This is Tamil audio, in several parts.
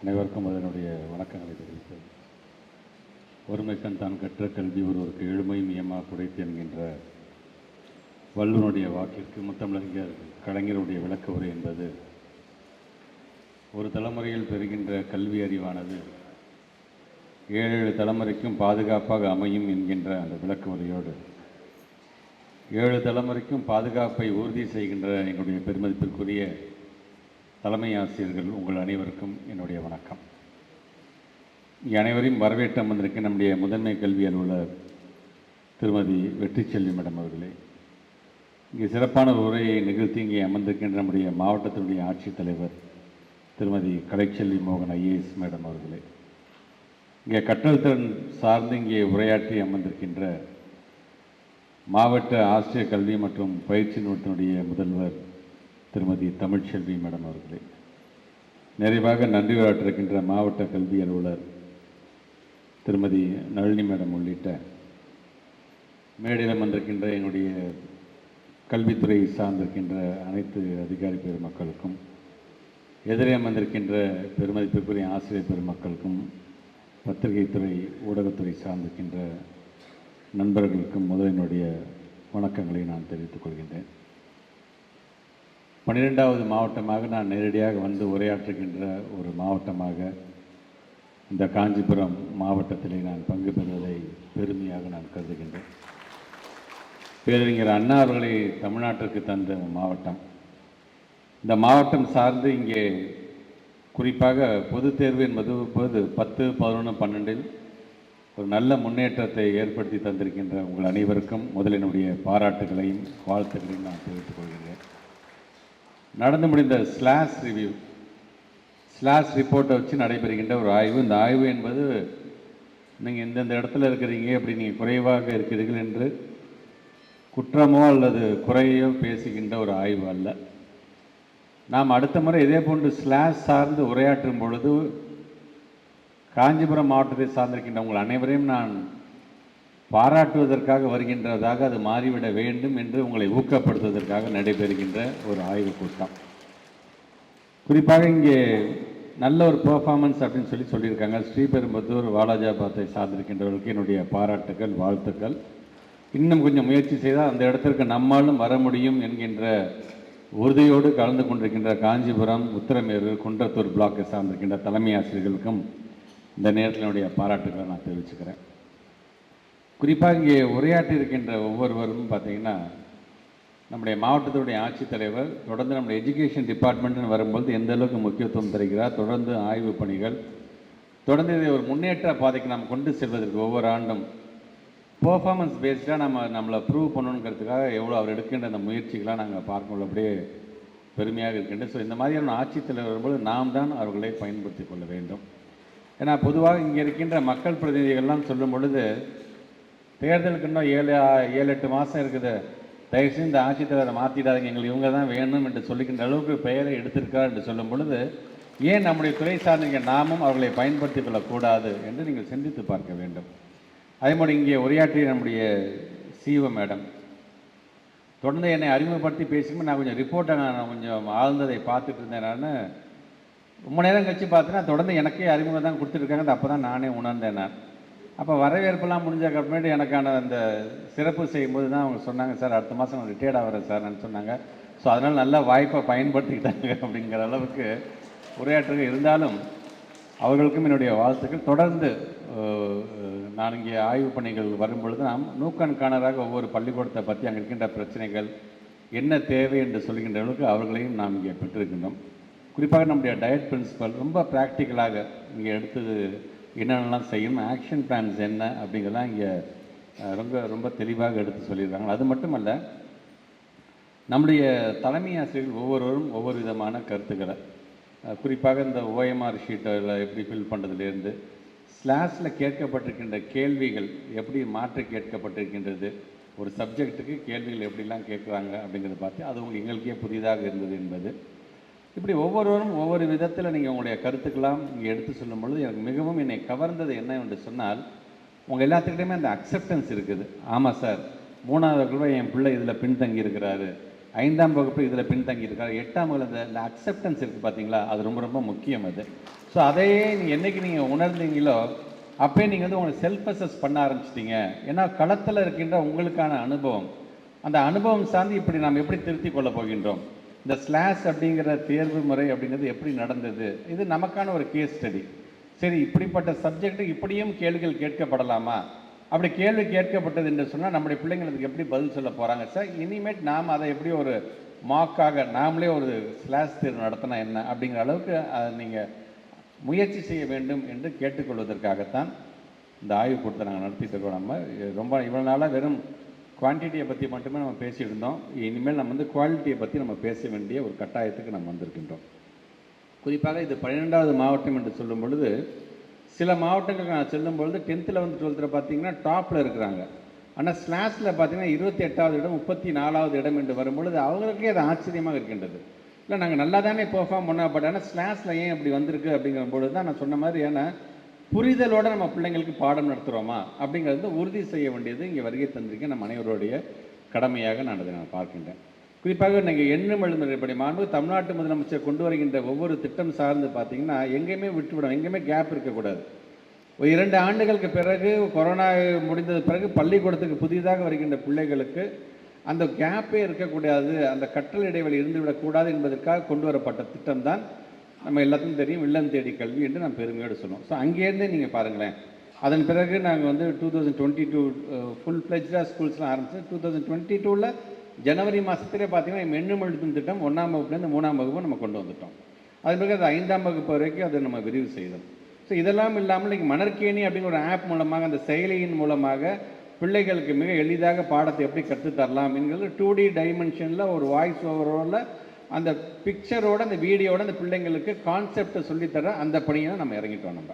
அனைவருக்கும் அதனுடைய வணக்கங்களை தெரிவித்தது ஒருமைக்கண் தான் கற்ற கல்வி ஒருவருக்கு எழுமையும் இயமா குடைத்து என்கின்ற வள்ளுவனுடைய வாக்கிற்கு முத்தமிழறிஞர் கலைஞருடைய விளக்க உரை என்பது ஒரு தலைமுறையில் பெறுகின்ற கல்வி அறிவானது ஏழு ஏழு தலைமுறைக்கும் பாதுகாப்பாக அமையும் என்கின்ற அந்த விளக்க உரையோடு ஏழு தலைமுறைக்கும் பாதுகாப்பை உறுதி செய்கின்ற எங்களுடைய பெருமதிப்பிற்குரிய தலைமை ஆசிரியர்கள் உங்கள் அனைவருக்கும் என்னுடைய வணக்கம். இங்கே அனைவரையும் வரவேற்று வந்திருக்க நம்முடைய முதன்மை கல்வி அலுவலர் திருமதி வெற்றிச்செல்வி மேடம் அவர்களே இங்கே சிறப்பான ஒரு உரையை நிகழ்த்தி இங்கே அமர்ந்திருக்கின்ற நம்முடைய மாவட்டத்தினுடைய ஆட்சித்தலைவர் திருமதி கலைச்செல்வி மோகன் ஐஏஎஸ் மேடம் அவர்களே. இங்கே கற்றல் திறன் சார்ந்து இங்கே உரையாற்றி அமர்ந்திருக்கின்ற மாவட்ட ஆசிரியர் கல்வி மற்றும் பயிற்சி நிறுவனத்தினுடைய முதல்வர் திருமதி தமிழ்ச்செல்வி மேடம் அவர்களே. நிறைவாக நன்றி உரையாற்றிருக்கின்ற மாவட்ட கல்வி அலுவலர் திருமதி நளினி மேடம் உள்ளிட்ட மேடையில் வந்திருக்கின்ற என்னுடைய கல்வித்துறை சார்ந்திருக்கின்ற அனைத்து அதிகாரி பெருமக்களுக்கும் எதிரே அமர்ந்திருக்கின்ற பெருமதிப்பிற்குரிய ஆசிரியர் பெருமக்களுக்கும் பத்திரிகைத்துறை ஊடகத்துறை சார்ந்திருக்கின்ற நண்பர்களுக்கும் முதலினுடைய வணக்கங்களை நான் தெரிவித்துக் கொள்கின்றேன். பன்னிரெண்டாவது மாவட்டமாக நான் நேரடியாக வந்து உரையாற்றுகின்ற ஒரு மாவட்டமாக இந்த காஞ்சிபுரம் மாவட்டத்திலே நான் பங்கு பெறுவதை பெருமையாக நான் கருதுகின்றேன். பேரறிஞர் அண்ணா அவர்களை தமிழ்நாட்டிற்கு தந்த மாவட்டம். இந்த மாவட்டம் சார்ந்து இங்கே குறிப்பாக பொதுத் தேர்வு என்பது பொது பத்து பதினொன்று பன்னெண்டில் ஒரு நல்ல முன்னேற்றத்தை ஏற்படுத்தி தந்திருக்கின்ற உங்கள் அனைவருக்கும் முதலினுடைய பாராட்டுகளையும் வாழ்த்துக்களையும் நான் தெரிவித்துக் கொள்கிறேன் நடந்து முடிந்த ஸ்லாஷ் ரிவ்யூ ஸ்லாஷ் ரிப்போர்ட்டை வச்சு நடைபெறுகின்ற ஒரு ஆய்வு. இந்த ஆய்வு என்பது நீங்கள் இந்தந்த இடத்துல இருக்கிறீங்க அப்படி நீங்கள் குறைவாக இருக்கிறீர்கள் என்று குற்றமோ அல்லது குறையோ பேசுகின்ற ஒரு ஆய்வு அல்ல. நாம் அடுத்த முறை இதே போன்று ஸ்லாஷ் சார்ந்து உரையாற்றும் பொழுது காஞ்சிபுரம் மாவட்டத்தை சார்ந்திருக்கின்ற உங்கள் அனைவரையும் நான் பாராட்டுவதற்காக வருகின்றதாக அது மாறிவிட வேண்டும் என்று உங்களை ஊக்கப்படுத்துவதற்காக நடைபெறுகின்ற ஒரு ஆய்வுக் கூட்டம். குறிப்பாக இங்கே நல்ல ஒரு பெர்ஃபார்மன்ஸ் அப்படின்னு சொல்லி சொல்லியிருக்காங்க. ஸ்ரீபெரும்புத்தூர் வாலாஜாபாத்தை சார்ந்திருக்கின்றவர்களுக்கு என்னுடைய பாராட்டுக்கள் வாழ்த்துக்கள். இன்னும் கொஞ்சம் முயற்சி செய்தால் அந்த இடத்திற்கு நம்மாலும் வர முடியும் என்கின்ற உறுதியோடு கலந்து கொண்டிருக்கின்ற காஞ்சிபுரம் உத்தரமேரு குன்றத்தூர் பிளாக்கை சார்ந்திருக்கின்ற தலைமை ஆசிரியர்களுக்கும் இந்த நேரத்தில் என்னுடைய பாராட்டுகளை நான் தெரிவிச்சுக்கிறேன். குறிப்பாக இங்கே உரையாற்றி இருக்கின்ற ஒவ்வொருவரும் பார்த்தீங்கன்னா நம்முடைய மாவட்டத்துடைய ஆட்சித்தலைவர் தொடர்ந்து நம்முடைய எஜுகேஷன் டிபார்ட்மெண்ட்னு வரும்போது எந்த அளவுக்கு முக்கியத்துவம் தருகிறார் தொடர்ந்து ஆய்வு பணிகள் தொடர்ந்து இதை ஒரு முன்னேற்ற பாதைக்கு நாம் கொண்டு செல்வதற்கு ஒவ்வொரு ஆண்டும் பர்ஃபார்மன்ஸ் பேஸ்டாக நம்ம நம்மளை ப்ரூவ் பண்ணணுங்கிறதுக்காக எவ்வளோ அவர் எடுக்கின்ற அந்த முயற்சிகளாக நாங்கள் பார்க்கும்போது அப்படியே பெருமையாக இருக்கின்றது. ஸோ இந்த மாதிரியான ஆட்சித்தலைவர் வரும்போது நாம் தான் அவர்களை பயன்படுத்தி கொள்ள வேண்டும். ஏன்னா பொதுவாக இங்கே இருக்கின்ற மக்கள் பிரதிநிதிகள்லாம் சொல்லும் பொழுது தேர்தலுக்கு இன்னும் ஏழு ஏழு எட்டு மாதம் இருக்குது. தயவுசெய்து இந்த ஆட்சித்தலைவரை மாற்றிடாதீங்க எங்களுக்கு இவங்க தான் வேணும் என்று சொல்லிக்கின்ற அளவுக்கு பெயரை எடுத்திருக்கார் என்று சொல்லும் பொழுது ஏன் நம்முடைய துறை சார்ந்த நாமும் அவர்களை பயன்படுத்திக் கொள்ளக்கூடாது என்று நீங்கள் சிந்தித்து பார்க்க வேண்டும். அதே மாதிரி இங்கே உரையாற்றிய நம்முடைய சிஓ மேடம் தொடர்ந்து என்னை அறிமுகப்படுத்தி பேசும்போது நான் கொஞ்சம் ரிப்போர்ட்டை நான் கொஞ்சம் ஆழ்ந்ததை பார்த்துட்டு இருந்தேன். நான் ரொம்ப நேரம் கழிச்சு பார்த்தேன்னா தொடர்ந்து எனக்கே அறிமுகம் தான் கொடுத்துருக்காங்க. அப்போ தான் நானே உணர்ந்தேன் நான். அப்போ வரவேற்பெல்லாம் முடிஞ்சதுக்கு அப்புறமேட்டு எனக்கான அந்த சிறப்பு செய்யும்போது தான் அவங்க சொன்னாங்க சார் அடுத்த மாதம் ரிட்டையர்ட் ஆகிறேன் சார்னு சொன்னாங்க. ஸோ அதனால் நல்ல வாய்ப்பை பயன்படுத்திக்கிட்டாங்க அப்படிங்கிற அளவுக்கு உரையாற்றுகள் இருந்தாலும் அவர்களுக்கும் என்னுடைய வாழ்த்துக்கள். தொடர்ந்து நான் இங்கே ஆய்வு பணிகள் வரும்பொழுது நாம் நூக்கண்காணராக ஒவ்வொரு பள்ளிக்கூடத்தை பற்றி அங்கே இருக்கின்ற பிரச்சனைகள் என்ன தேவை என்று சொல்கின்ற அளவுக்கு அவர்களையும் நாம் இங்கே பெற்றிருக்கின்றோம். குறிப்பாக நம்முடைய டயட் பிரின்சிபல் ரொம்ப ப்ராக்டிக்கலாக இங்கே எடுத்தது என்னென்னலாம் செய்யணும் ஆக்ஷன் பிளான்ஸ் என்ன அப்படிங்கிறதெல்லாம் இங்கே ரொம்ப ரொம்ப தெளிவாக எடுத்து சொல்லியிருக்காங்க. அது மட்டுமல்ல நம்முடைய தலைமை ஆசிரியர்கள் ஒவ்வொருவரும் ஒவ்வொரு விதமான கருத்துக்களை குறிப்பாக இந்த ஓஎம்ஆர் ஷீட்டில் எப்படி ஃபில் பண்ணுறதுலேருந்து ஸ்லாஸில் கேட்கப்பட்டிருக்கின்ற கேள்விகள் எப்படி மாற்றி கேட்கப்பட்டிருக்கின்றது ஒரு சப்ஜெக்ட்டுக்கு கேள்விகள் எப்படிலாம் கேட்குறாங்க அப்படிங்கிறத பார்த்து அது உங்களுக்கு எங்களுக்கே புதிதாக இருந்தது என்பது இப்படி ஒவ்வொருவரும் ஒவ்வொரு விதத்தில் நீங்கள் உங்களுடைய கருத்துக்கெல்லாம் இங்கே எடுத்து சொல்லும் பொழுது எனக்கு மிகவும் என்னை கவர்ந்தது என்ன என்று சொன்னால் உங்கள் எல்லாத்துக்கிட்டையுமே அந்த அக்செப்டன்ஸ் இருக்குது. ஆமாம் சார் மூணாவது கூட என் பிள்ளை இதில் பின்தங்கி இருக்கிறாரு. ஐந்தாம் வகுப்பு இதில் பின்தங்கி இருக்காரு. எட்டாம் வகுப்பு இந்த- இந்த அக்செப்டன்ஸ் இருக்குது பார்த்தீங்களா அது ரொம்ப ரொம்ப முக்கியம் அது. ஸோ அதையே நீங்கள் என்னைக்கு நீங்கள் உணர்ந்தீங்களோ அப்பயே நீங்கள் வந்து உங்களை செல்ஃப் அசஸ் பண்ண ஆரம்பிச்சிட்டிங்க. ஏன்னா களத்தில் இருக்கின்ற உங்களுக்கான அனுபவம். அந்த அனுபவம் சார்ந்து இப்படி நாம் எப்படி திருத்திக் கொள்ள போகின்றோம்? இந்த ஸ்லாஷ் அப்படிங்கிற தேர்வு முறை அப்படிங்கிறது எப்படி நடந்தது? இது நமக்கான ஒரு கேஸ் ஸ்டடி சரி இப்படிப்பட்ட சப்ஜெக்ட் இப்படியும் கேள்விகள் கேட்கப்படலாமா? அப்படி கேள்வி கேட்கப்பட்டது என்று சொன்னால் நம்முடைய பிள்ளைங்களுக்கு எப்படி பதில் சொல்ல போகிறாங்க சார் இனிமேட் நாம் அதை எப்படி ஒரு மாக்காக நாமளே ஒரு ஸ்லாஷ் தேர்வு நடத்தினா என்ன அப்படிங்கிற அளவுக்கு அதை நீங்கள் முயற்சி செய்ய வேண்டும் என்று கேட்டுக்கொள்வதற்காகத்தான் இந்த ஆய்வுக்கூட்டத்தை நாங்கள் நடத்திட்டு இருக்கோம் நம்ம ரொம்ப இவ்வளோ நாளாக வெறும் குவான்டிட்டியை பற்றி மட்டுமே நம்ம பேசியிருந்தோம். இருந்தோம் இனிமேல் நம்ம வந்து குவாலிட்டியை பற்றி நம்ம பேச வேண்டிய ஒரு கட்டாயத்துக்கு நம்ம வந்திருக்கின்றோம். குறிப்பாக இது பன்னிரெண்டாவது மாவட்டம் என்று சொல்லும் பொழுது சில மாவட்டங்களுக்கு நான் செல்லும் பொழுது டென்த்தில் வந்து டுவெல்த்தில் பார்த்தீங்கன்னா டாப்பில் இருக்கிறாங்க. ஆனால் ஸ்லாஸில் பார்த்தீங்கன்னா இருபத்தி எட்டாவது இடம் முப்பத்தி நாலாவது இடம் என்று வரும்பொழுது அவங்களுக்கே அது ஆச்சரியமாக இருக்கின்றது. இல்லை நாங்கள் நல்லா தானே பெர்ஃபார்ம் பண்ணோம் பட் ஆனால் ஸ்லாஸில் ஏன் இப்படி வந்திருக்கு அப்படிங்கிற பொழுது தான் நான் சொன்ன மாதிரி ஏன்னா புரிதலோட நம்ம பிள்ளைங்களுக்கு பாடம் நடத்துகிறோமா அப்படிங்கிறது உறுதி செய்ய வேண்டியது இங்கே வருகை தந்திருக்க நம்ம அனைவருடைய கடமையாக நான் அதை நான் பார்க்கின்றேன். குறிப்பாக நீங்கள் எண்ணும் எழுந்தபடி மாண்பு தமிழ்நாட்டு முதலமைச்சர் கொண்டு வருகின்ற ஒவ்வொரு திட்டம் சார்ந்து பார்த்தீங்கன்னா எங்கேயுமே விட்டுவிடும் எங்கேயுமே கேப் இருக்கக்கூடாது. ஒரு இரண்டு ஆண்டுகளுக்கு பிறகு கொரோனா முடிந்தது பிறகு பள்ளிக்கூடத்துக்கு புதிதாக வருகின்ற பிள்ளைகளுக்கு அந்த கேப்பே இருக்கக்கூடாது அந்த கற்றல் இடைவெளி இருந்துவிடக்கூடாது என்பதற்காக கொண்டு வரப்பட்ட திட்டம் தான் நம்ம எல்லாத்துக்கும் தெரியும் இல்லம் தேடி கல்வி என்று நான் பெருமையோடு சொல்லுவோம். ஸோ அங்கேருந்தே நீங்கள் பாருங்களேன். அதன் பிறகு நாங்கள் வந்து two thousand twenty two full ஃப்ளெஜ்டாக ஸ்கூல்ஸ்லாம் ஆரம்பிச்சு டூ தௌசண்ட் டுவெண்ட்டி டூவில் ஜனவரி மாதத்துலேயே பார்த்தீங்கன்னா எண்ணும் எழுத்தும் திட்டம் ஒன்றாம் வகுப்புலேருந்து மூணாம் வகுப்பு நம்ம கொண்டு வந்துட்டோம். அது பிறகு அது ஐந்தாம் வகுப்பு வரைக்கும் அதை நம்ம விரிவு செய்தோம். ஸோ இதெல்லாம் இல்லாமல் இன்றைக்கி மணற்கேணி அப்படிங்கிற ஒரு ஆப் மூலமாக அந்த செயலியின் மூலமாக பிள்ளைகளுக்கு மிக எளிதாக பாடத்தை எப்படி கற்றுத்தரலாம் என்கிறது டூ டி டைமென்ஷனில் ஒரு வாய்ஸ் ஓவரோவில் அந்த பிக்சரோட அந்த வீடியோட அந்த பிள்ளைங்களுக்கு கான்செப்டை சொல்லித்தர அந்த பணியை நம்ம இறங்கிட்டோம் நம்ம.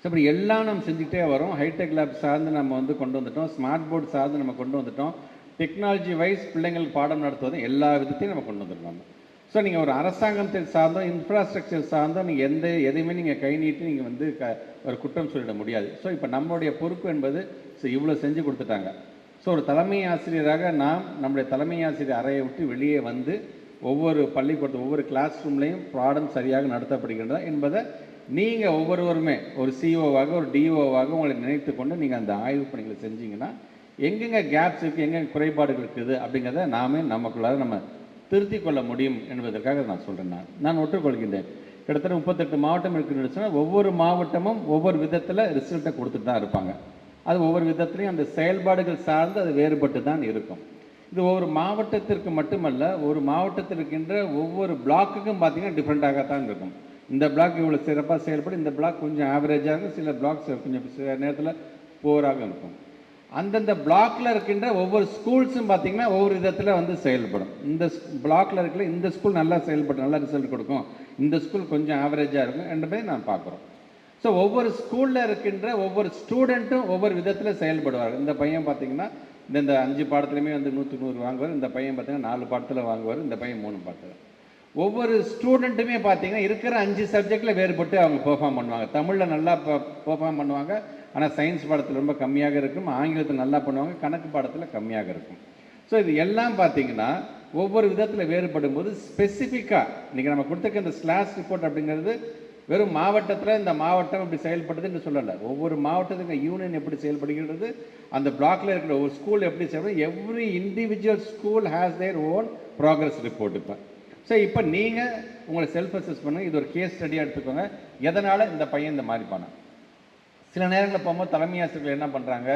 ஸோ இப்படி எல்லாம் நம்ம செஞ்சுக்கிட்டே வரோம். ஹைடெக் லேப் சார்ந்து நம்ம வந்து கொண்டு வந்துட்டோம். ஸ்மார்ட் போர்டு சார்ந்து நம்ம கொண்டு வந்துட்டோம். டெக்னாலஜி வைஸ் பிள்ளைங்களுக்கு பாடம் நடத்துவதும் எல்லா விதத்தையும் நம்ம கொண்டு வந்துருக்கோம் ஸோ நீங்கள் ஒரு அரசாங்கத்தை சார்ந்தோ இன்ஃப்ராஸ்ட்ரக்சர் சார்ந்தோ நீங்கள் எந்த எதையுமே நீங்கள் கை நீட்டி நீங்கள் வந்து க ஒரு குற்றம் சொல்லிட முடியாது. ஸோ இப்போ நம்மளுடைய பொறுப்பு என்பது ஸோ இவ்வளோ செஞ்சு கொடுத்துட்டாங்க. ஸோ ஒரு தலைமை ஆசிரியராக நாம் நம்முடைய தலைமை ஆசிரியர் அறையை விட்டு வெளியே வந்து ஒவ்வொரு பள்ளிக்கூடத்து ஒவ்வொரு கிளாஸ் ரூம்லேயும் பாடம் சரியாக நடத்தப்படுகின்றதா என்பதை நீங்கள் ஒவ்வொருவருமே ஒரு சிஓவாக ஒரு டிஓவாக உங்களை நினைத்து கொண்டு நீங்கள் அந்த ஆய்வு பணிகளை செஞ்சீங்கன்னா எங்கெங்கே கேப்ஸ் இருக்குது எங்கெங்கே குறைபாடுகள் இருக்குது அப்படிங்கிறத நாமே நமக்குள்ளார நம்ம திருத்திக் கொள்ள முடியும் என்பதற்காக நான் சொல்கிறேன் நான். நான் ஒற்றுக்கொள்கின்றேன். கிட்டத்தட்ட முப்பத்தெட்டு மாவட்டம் இருக்குன்னு சொன்னால் ஒவ்வொரு மாவட்டமும் ஒவ்வொரு விதத்தில் ரிசல்ட்டை கொடுத்துட்டு தான் இருப்பாங்க. அது ஒவ்வொரு விதத்துலையும் அந்த செயல்பாடுகள் சார்ந்து அது வேறுபட்டு தான் இருக்கும். இது ஒவ்வொரு மாவட்டத்திற்கு மட்டுமல்ல ஒரு மாவட்டத்தில் இருக்கின்ற ஒவ்வொரு பிளாக்குக்கும் பார்த்தீங்கன்னா டிஃப்ரெண்ட்டாகத்தான் இருக்கும். இந்த பிளாக் இவ்வளோ சிறப்பாக செயல்படும் இந்த பிளாக் கொஞ்சம் ஆவரேஜாக இருக்கும் சில பிளாக்ஸ் கொஞ்சம் சில நேரத்தில் போராக இருக்கும். அந்தந்த பிளாக்கில் இருக்கின்ற ஒவ்வொரு ஸ்கூல்ஸும் பார்த்தீங்கன்னா ஒவ்வொரு விதத்தில் வந்து செயல்படும். இந்த பிளாக்கில் இருக்கிற இந்த ஸ்கூல் நல்லா செயல்படும் நல்லா ரிசல்ட் கொடுக்கும். இந்த ஸ்கூல் கொஞ்சம் ஆவரேஜாக இருக்கும் ரெண்டுமே நான் பார்க்குறோம். ஸோ ஒவ்வொரு ஸ்கூலில் இருக்கின்ற ஒவ்வொரு ஸ்டூடெண்ட்டும் ஒவ்வொரு விதத்தில் செயல்படுவார்கள். இந்த பையன் பார்த்திங்கன்னா இந்த இந்த அஞ்சு பாடத்துலையுமே வந்து நூற்றுக்கு நூறு வாங்குவார். இந்த பையன் பார்த்தீங்கன்னா நாலு பாடத்தில் வாங்குவார். இந்த பையன் மூணு பாடத்தில் ஒவ்வொரு ஸ்டூடெண்ட்டுமே பார்த்தீங்கன்னா இருக்கிற அஞ்சு சப்ஜெக்டில் வேறுபட்டு அவங்க பெர்ஃபார்ம் பண்ணுவாங்க. தமிழில் நல்லா பெர்ஃபார்ம் பண்ணுவாங்க. ஆனால் சயின்ஸ் பாடத்தில் ரொம்ப கம்மியாக இருக்கும். ஆங்கிலத்தில் நல்லா பண்ணுவாங்க. கணக்கு பாடத்தில் கம்மியாக இருக்கும். ஸோ இது எல்லாம் பார்த்தீங்கன்னா ஒவ்வொரு விதத்தில் வேறுபடும் போது ஸ்பெசிஃபிக்காக இன்றைக்கி நம்ம கொடுத்துருக்க இந்த ஸ்லாஷ் ரிப்போர்ட் அப்படிங்கிறது வெறும் மாவட்டத்தில் இந்த மாவட்டம் இப்படி செயல்படுதுன்னு சொல்லலை. ஒவ்வொரு மாவட்டத்துக்கு யூனியன் எப்படி செயல்படுகிறது அந்த பிளாக்ல இருக்கிற ஒரு ஸ்கூல் எப்படி செயல்படுது every individual school has their own progress report இப்போ. ஸோ இப்போ நீங்கள் உங்களை செல்ஃப் அசஸ் பண்ணுங்க. இது ஒரு கேஸ் ஸ்டடியாக எடுத்துக்கோங்க. எதனால் இந்த பையன் இந்த மாதிரி பண்ணான்? சில நேரங்களில் போகும்போது தலைமை ஆசிரியர்கள் என்ன பண்ணுறாங்க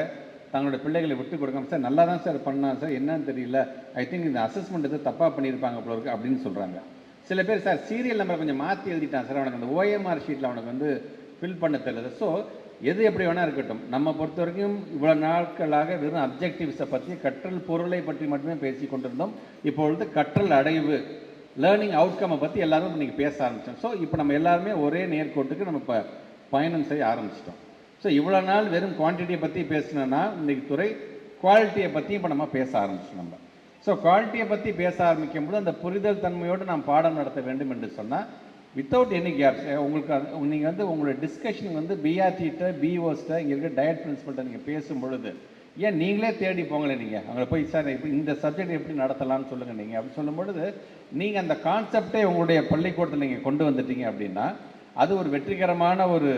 தங்களோட பிள்ளைகளை விட்டு கொடுக்காம சார் நல்லா தான் சார் பண்ணான் சார் என்னன்னு தெரியல. ஐ திங்க் இந்த அசஸ்மெண்ட் எது தப்பாக பண்ணியிருப்பாங்க போல இருக்கு அப்படின்னு சொல்கிறாங்க சில பேர் சார் சீரியல் நம்பரை கொஞ்சம் மாற்றி எழுதிட்டான் சார். அவனுக்கு அந்த ஓஎம்ஆர் ஷீட்டில் அவனுக்கு வந்து ஃபில் பண்ண தெரியல. ஸோ எது எப்படி வேணால் இருக்கட்டும். நம்ம பொறுத்த வரைக்கும் இவ்வளோ நாட்களாக வெறும் அப்ஜெக்டிவ்ஸை பற்றி கற்றல் பொருளை பற்றி மட்டுமே பேசி கொண்டிருந்தோம். இப்பொழுது கற்றல் அடைவு லேர்னிங் அவுட்கம்மை பற்றி எல்லாரும் இன்றைக்கி பேச ஆரம்பித்தோம் ஸோ இப்போ நம்ம எல்லாருமே ஒரே நேர்கோட்டுக்கு நம்ம இப்போ பயணம் செய்ய ஆரம்பிச்சிட்டோம். ஸோ இவ்வளோ நாள் வெறும் குவான்டிட்டியை பற்றி பேசினோன்னா இன்றைக்கி துறை குவாலிட்டியை பற்றியும் இப்போ நம்ம பேச ஆரம்பிச்சோம் நம்ம. ஸோ குவாலிட்டியை பற்றி பேச ஆரம்பிக்கும் போது அந்த புரிதல் தன்மையோடு நாம் பாடம் நடத்த வேண்டும் என்று சொன்னால் வித்தவுட் எனி கேப்ஸ் உங்களுக்கு நீங்கள் வந்து உங்களுடைய டிஸ்கஷன் வந்து பிஆர்டிகிட்ட பிஓஸ்ட்ட இங்கே இருக்க டயட் பிரின்சிபல்கிட்ட நீங்கள் பேசும் பொழுது ஏன் நீங்களே தேடி போங்களேன் நீங்கள் அங்கே போய் சார் இப்போ இந்த சப்ஜெக்ட் எப்படி நடத்தலாம்னு சொல்லுங்கள் நீங்கள் அப்படி சொல்லும்பொழுது நீங்கள் அந்த கான்செப்டே உங்களுடைய பள்ளிக்கூடத்தில் நீங்கள் கொண்டு வந்துட்டீங்க அப்படின்னா அது ஒரு வெற்றிகரமான ஒரு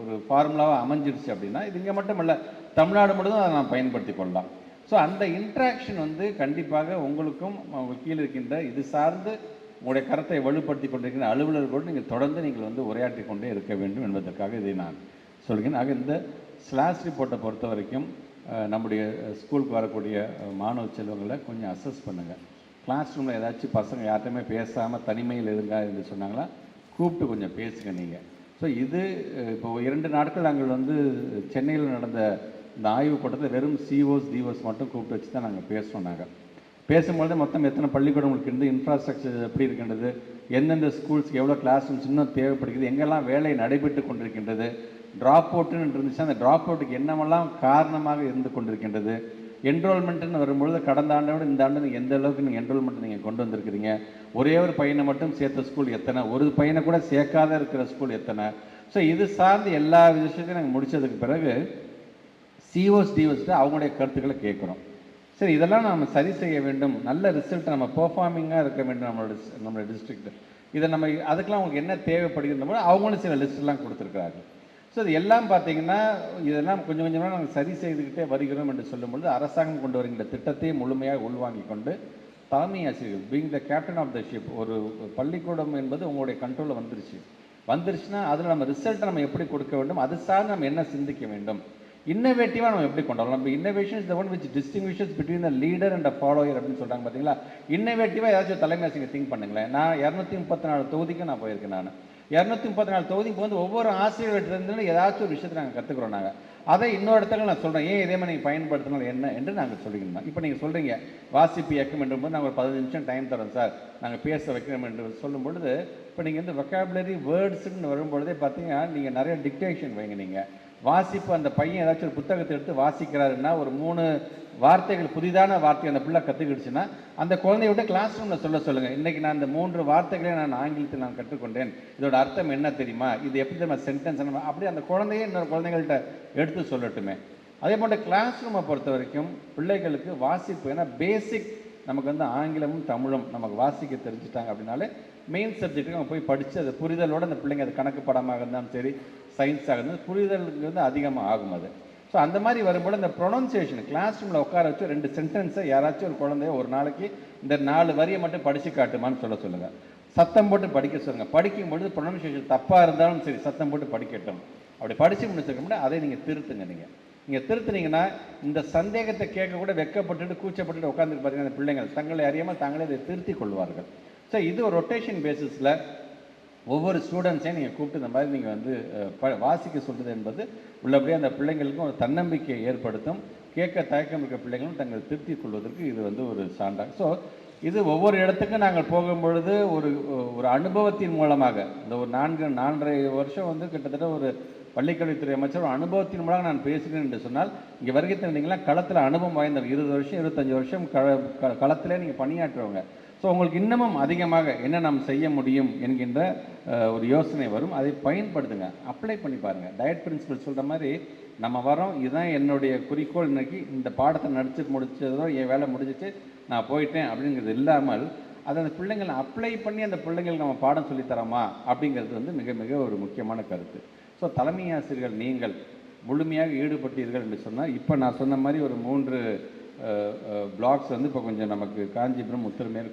ஒரு ஃபார்முலாவாக அமைஞ்சிருச்சு அப்படின்னா இது இங்கே மட்டும் இல்லை தமிழ்நாடு முழுவதும் அதை நாம் பயன்படுத்தி கொள்ளலாம். ஸோ அந்த இன்ட்ராக்ஷன் வந்து கண்டிப்பாக உங்களுக்கும் உங்கள் கீழே இருக்கின்ற இது சார்ந்து உங்களுடைய கருத்தை வலுப்படுத்தி கொண்டிருக்கிற அலுவலர்களோடு நீங்கள் தொடர்ந்து நீங்கள் வந்து உரையாற்றி கொண்டே இருக்க வேண்டும் என்பதற்காக இதை நான் சொல்கிறேன். ஆக இந்த ஸ்லாஷ் ரிப்போர்ட்டை பொறுத்த வரைக்கும் நம்முடைய ஸ்கூலுக்கு வரக்கூடிய மாணவ செல்வங்களை கொஞ்சம் அசஸ் பண்ணுங்கள் கிளாஸ் ரூமில் ஏதாச்சும் பசங்க யார்ட்டையுமே பேசாமல் தனிமையில் இருங்க என்று சொன்னாங்களா கூப்பிட்டு கொஞ்சம் பேசுங்க நீங்கள் ஸோ இது இப்போது இப்போ இரண்டு நாட்கள் நாங்கள் வந்து சென்னையில் நடந்த இந்த ஆய்வு கூட்டத்தை வெறும் சிஓஸ் டிஓஸ் மட்டும் கூப்பிட்டு வச்சு தான் நாங்கள் பேசுவோம் நாங்கள் பேசும்பொழுது மொத்தம் எத்தனை பள்ளிக்கூடங்களுக்கு இருந்து இன்ஃப்ராஸ்ட்ரக்சர் எப்படி இருக்கின்றது எந்தெந்த ஸ்கூல்ஸ்க்கு எவ்வளோ கிளாஸ் ரூம்ஸ் இன்னும் தேவைப்படுகிறது எங்கெல்லாம் வேலை நடைபெற்று கொண்டிருக்கின்றது ட்ராப் அவுட்டுன்னு இருந்துச்சு அந்த ட்ராப் அவுட்டுக்கு என்னவெல்லாம் காரணமாக இருந்து கொண்டிருக்கின்றது என்ரோல்மெண்ட்டுன்னு வரும்பொழுது கடந்த ஆண்டை விட இந்த ஆண்டு நீங்கள் எந்த அளவுக்கு நீங்கள் என்ரோல்மெண்ட் நீங்கள் கொண்டு வந்திருக்கிறீங்க ஒரே ஒரு பையனை மட்டும் சேர்த்த ஸ்கூல் எத்தனை ஒரு பையனை கூட சேர்க்காத இருக்கிற ஸ்கூல் எத்தனை. ஸோ இது சார்ந்து எல்லா விஷயத்தையும் நாங்கள் முடித்ததுக்கு பிறகு சிஓஸ் டிஓஸ்ட்டு அவங்களுடைய கருத்துக்களை கேட்குறோம். சரி இதெல்லாம் நம்ம சரி செய்ய வேண்டும். நல்ல ரிசல்ட் நம்ம பெர்ஃபார்மிங்காக இருக்க வேண்டும் நம்மளோட நம்மளோட டிஸ்ட்ரிக்ட் இதை நம்ம அதுக்கெல்லாம் அவங்களுக்கு என்ன தேவைப்படுகின்ற போது அவங்களும் சில லிஸ்ட்லாம் கொடுத்துருக்குறாங்க ஸோ இது எல்லாம் பார்த்தீங்கன்னா இதெல்லாம் கொஞ்சம் கொஞ்சமாக நாங்கள் சரி செய்துக்கிட்டே வருகிறோம் என்று சொல்லும்பொழுது அரசாங்கம் கொண்டு வருகின்ற திட்டத்தை முழுமையாக உள்வாங்கி கொண்டு தலைமை ஆசிரியர்கள் being the captain of the ship ஒரு பள்ளிக்கூடம் என்பது உங்களுடைய கண்ட்ரோலில் வந்துருச்சு. வந்துருச்சுன்னா அதில் நம்ம ரிசல்ட்டை நம்ம எப்படி கொடுக்க வேண்டும்? அது சார் நம்ம என்ன சிந்திக்க வேண்டும்? இன்னோவேட்டிவாக நம்ம எப்படி கொண்டு வரலாம் நம்ம innovation is the one which distinguishes between a leader and follower அப்படின்னு சொல்கிறாங்க பார்த்தீங்களா இன்னோவேட்டிவாக ஏதாச்சும் தலைமை ஆசிரியர் திங்க் பண்ணுங்களேன். நான் இரநூத்தி முப்பத்தி நாலு தொகுதிக்கும் நான் போயிருக்கேன் நான். இரநூத்தி முப்பத்தி நாலு தொகுதிக்கு வந்து ஒவ்வொரு ஆசிரியர்கிட்ட ஏதாச்சும் ஒரு விஷயத்தை நாங்கள் கற்றுக்குறோம் நாங்கள் அதை இன்னொரு இடத்துல நான் சொல்கிறேன் ஏன் இதே மாதிரி நீங்கள் பயன்படுத்தினால் என்ன என்று நாங்கள் சொல்லிக்கணும். இப்போ நீங்கள் சொல்கிறீங்க வாசிப்பு இயக்கம் என்ற போது நாங்கள் ஒரு பதினஞ்சு நிமிஷம் டைம் தரோம் சார். நாங்கள் பேச வைக்கிறோம் என்று சொல்லும் பொழுது இப்போ நீங்கள் வந்து வொக்காபுலரி வேர்ட்ஸுன்னு வரும்பொழுதே பார்த்தீங்கன்னா நீங்கள் நிறைய டிக்டேஷன் வைங்க நீங்கள் வாசிப்பு அந்த பையன் ஏதாச்சும் ஒரு புத்தகத்தை எடுத்து வாசிக்கிறாருன்னா ஒரு மூணு வார்த்தைகள் புதிதான வார்த்தை அந்த பிள்ளை கற்றுக்கிடுச்சுன்னா அந்த குழந்தைய விட கிளாஸ் ரூமில் சொல்ல சொல்லுங்கள் இன்றைக்கி நான் இந்த மூன்று வார்த்தைகளை நான் ஆங்கிலத்தில் நான் கற்றுக்கொண்டேன். இதோட அர்த்தம் என்ன தெரியுமா? இது எப்படி நம்ம சென்டென்ஸ் அப்படி அந்த குழந்தையே இன்னொரு குழந்தைகள்கிட்ட எடுத்து சொல்லட்டுமே. அதே போன்ற கிளாஸ் ரூமை பொறுத்த வரைக்கும் பிள்ளைகளுக்கு வாசிப்பு ஏன்னா பேசிக் நமக்கு வந்து ஆங்கிலமும் தமிழும் நமக்கு வாசிக்க தெரிஞ்சுட்டாங்க அப்படின்னாலே மெயின் சப்ஜெக்ட்டுக்கு அவங்க போய் படித்து அதை புரிதலோட அந்த பிள்ளைங்க அது கணக்கு படமாக இருந்தாலும் சரி சயின்ஸாக ஆகுது புரிதலுக்கு வந்து அதிகமாக ஆகும் அது. ஸோ அந்த மாதிரி வரும்போது இந்த ப்ரொனன்சியேஷன் கிளாஸ் ரூமில் உட்கார வச்சு ரெண்டு சென்டென்ஸை யாராச்சும் ஒரு குழந்தைய ஒரு நாளைக்கு இந்த நாலு வரியை மட்டும் படித்து காட்டுமான்னு சொல்ல சொல்லுங்கள் சத்தம் போட்டு படிக்க சொல்லுங்கள் படிக்கும்பொழுது ப்ரொனன்சியேஷன் தப்பாக இருந்தாலும் சரி சத்தம் போட்டு படிக்கட்டும். அப்படி படித்து முடிச்சிருக்க முடியாது அதை நீங்கள் திருத்துங்க நீங்கள் நீங்கள் திருத்துனீங்கன்னா இந்த சந்தேகத்தை கேட்க கூட வெக்கப்பட்டுட்டு கூச்சப்பட்டுட்டு உட்காந்துட்டு பார்த்தீங்கன்னா அந்த பிள்ளைங்கள் தங்களை அறியாமல் தாங்களே இதை திருத்திக் கொள்வார்கள். ஸோ இது ஒரு ரொட்டேஷன் பேசிஸில் ஒவ்வொரு ஸ்டூடெண்ட்ஸையும் நீங்கள் கூப்பிட்டு இந்த மாதிரி நீங்கள் வந்து ப வாசிக்க சொல்கிறது என்பது உள்ளபடியே அந்த பிள்ளைங்களுக்கும் ஒரு தன்னம்பிக்கையை ஏற்படுத்தும் கேட்க தயக்கம் இருக்க பிள்ளைங்களும் தங்கள் திருப்தி கொள்வதற்கு இது வந்து ஒரு சான்றாக ஸோ இது ஒவ்வொரு இடத்துக்கும் நாங்கள் போகும்பொழுது ஒரு ஒரு அனுபவத்தின் மூலமாக இந்த ஒரு நான்கு நான்கரை வருஷம் வந்து கிட்டத்தட்ட ஒரு பள்ளிக்கல்வித்துறை அமைச்சர் ஒரு அனுபவத்தின் மூலமாக நான் பேசுகிறேன் என்று சொன்னால் இங்கே வருகை தந்தீங்கன்னா களத்தில் அனுபவம் வாய்ந்தவர் இருபது வருஷம் இருபத்தஞ்சி வருஷம் கள க- களத்திலே நீங்கள் பணியாற்றுறவங்க. ஸோ உங்களுக்கு இன்னமும் அதிகமாக என்ன நாம் செய்ய முடியும் என்கின்ற ஒரு யோசனை வரும். அதை பயன்படுத்துங்க. அப்ளை பண்ணி பாருங்கள் டயட் பிரின்சிபல் சொல்கிற மாதிரி நம்ம வரோம். இதுதான் என்னுடைய குறிக்கோள். இன்னைக்கு இந்த பாடத்தை நடிச்சு முடிச்சதோ என் வேலை முடிஞ்சிச்சு நான் போயிட்டேன் அப்படிங்கிறது இல்லாமல் அதை அந்த பிள்ளைங்களை அப்ளை பண்ணி அந்த பிள்ளைங்களுக்கு நம்ம பாடம் சொல்லித் தரோமா? அப்படிங்கிறது வந்து மிக மிக ஒரு முக்கியமான கருத்து. ஸோ தலைமை ஆசிரியர்கள் நீங்கள் முழுமையாக ஈடுபட்டீர்கள் என்று சொன்னால் இப்போ நான் சொன்ன மாதிரி ஒரு மூன்று பிளாக்ஸ் வந்து இப்போ கொஞ்சம் நமக்கு காஞ்சிபுரம் உத்தரமேல்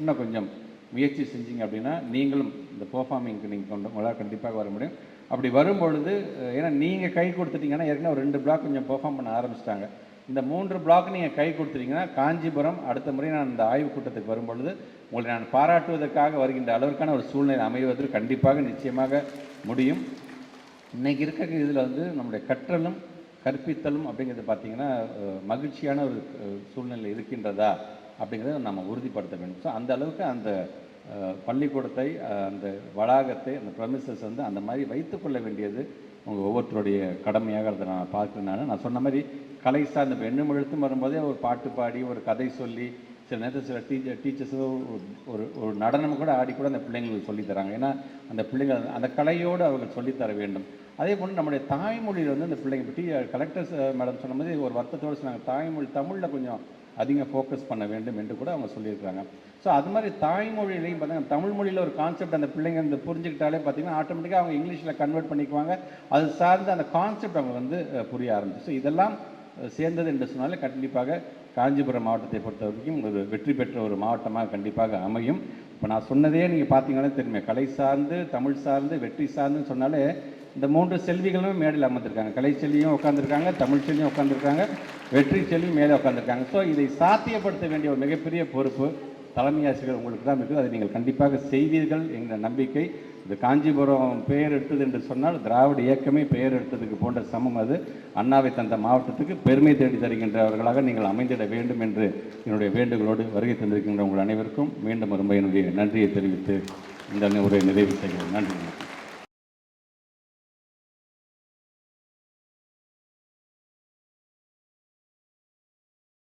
இன்னும் கொஞ்சம் முயற்சி செஞ்சீங்க அப்படின்னா நீங்களும் இந்த பெர்ஃபார்மிங்க்கு நீங்கள் கொண்டு உங்களால் கண்டிப்பாக வர முடியும். அப்படி வரும்பொழுது ஏன்னா நீங்கள் கை கொடுத்துட்டிங்கன்னா ஏற்கனவே ஒரு ரெண்டு பிளாக் கொஞ்சம் பெர்ஃபார்ம் பண்ண ஆரம்பிச்சிட்டாங்க. இந்த மூன்று பிளாக் நீங்கள் கை கொடுத்துட்டிங்கன்னா காஞ்சிபுரம் அடுத்த முறை நான் இந்த ஆய்வுக் கூட்டத்துக்கு வரும்பொழுது உங்களை நான் பாராட்டுவதற்காக வருகின்ற அளவிற்கான ஒரு சூழ்நிலை அமைவதற்கு கண்டிப்பாக நிச்சயமாக முடியும். இன்றைக்கி இருக்க இதில் வந்து நம்முடைய கற்றலும் கற்பித்தலும் அப்படிங்கிறது பார்த்தீங்கன்னா மகிழ்ச்சியான ஒரு சூழ்நிலை இருக்கின்றதா அப்படிங்கிறத நம்ம உறுதிப்படுத்த வேண்டும். ஸோ அந்த அளவுக்கு அந்த பள்ளிக்கூடத்தை அந்த வளாகத்தை அந்த ப்ரமிசஸ் வந்து அந்த மாதிரி வைத்துக்கொள்ள வேண்டியது உங்கள் ஒவ்வொருத்தருடைய கடமையாக அதை நான் பார்க்குறேன் நான். சொன்ன மாதிரி கலை சார்ந்த இப்போ எண்ணும் எழுத்தும் வரும்போதே ஒரு பாட்டு பாடி ஒரு கதை சொல்லி சில நேரத்தில் சில டீச்சர் டீச்சர்ஸோ ஒரு ஒரு நடனம் கூட ஆடி கூட அந்த பிள்ளைங்களுக்கு சொல்லித் தராங்க. ஏன்னா அந்த பிள்ளைங்க அந்த கலையோடு அவர்கள் சொல்லித்தர வேண்டும். அதே போல் நம்முடைய தாய்மொழியில் வந்து அந்த பிள்ளைங்க பற்றி டீ கலெக்டர்ஸ் மேடம் சொன்ன மாதிரி ஒரு வருத்தத்தோடு சொன்னாங்க. தாய்மொழி தமிழில் கொஞ்சம் அதிகம் ஃபோக்கஸ் பண்ண வேண்டும் என்று கூட அவங்க சொல்லியிருக்காங்க ஸோ அது மாதிரி தாய்மொழியிலையும் பார்த்தீங்கன்னா தமிழ் மொழியில் ஒரு கான்செப்ட் அந்த பிள்ளைங்க இந்த புரிஞ்சுக்கிட்டாலே பார்த்தீங்கன்னா ஆட்டோமேட்டிக்காக அவங்க இங்கிலீஷில் கன்வெர்ட் பண்ணிக்குவாங்க. அது சார்ந்து அந்த கான்செப்ட் அவங்க வந்து புரிய ஆரம்பிச்சு. ஸோ இதெல்லாம் சேர்ந்தது என்று சொன்னாலே கண்டிப்பாக காஞ்சிபுரம் மாவட்டத்தை பொறுத்த வரைக்கும் ஒரு வெற்றி பெற்ற ஒரு மாவட்டமாக கண்டிப்பாக அமையும். இப்போ நான் சொன்னதே நீங்கள் பார்த்தீங்கன்னா தெரியுமே. கலை சார்ந்து தமிழ் சார்ந்து வெற்றி சார்ந்துன்னு சொன்னாலே இந்த மூன்று செல்விகளும் மேடையில் அமர்ந்திருக்காங்க. கலை செல்வியும் உட்காந்துருக்காங்க தமிழ் செல்வியும் உட்காந்துருக்காங்க வெற்றி செல்வியும் மேலே உட்காந்துருக்காங்க ஸோ இதை சாத்தியப்படுத்த வேண்டிய ஒரு மிகப்பெரிய பொறுப்பு தலைமை ஆசிரியர் உங்களுக்கு தான் இருக்குது. அதை நீங்கள் கண்டிப்பாக செய்வீர்கள் என்ற நம்பிக்கை. இந்த காஞ்சிபுரம் பெயர் எடுத்தது என்று சொன்னால் திராவிட இயக்கமே பெயர் எடுத்ததுக்கு போன்ற சமம் அது. அண்ணாவை தந்த மாவட்டத்துக்கு பெருமை தேடி தருகின்றவர்களாக நீங்கள் அமைந்திட வேண்டும் என்று என்னுடைய வேண்டுகளோடு வருகை தந்திருக்கின்ற உங்கள் அனைவருக்கும் மீண்டும் ஒரு முறை என்னுடைய நன்றியை தெரிவித்து இந்த உரையை நிறைவு செய்கிறேன். நன்றி.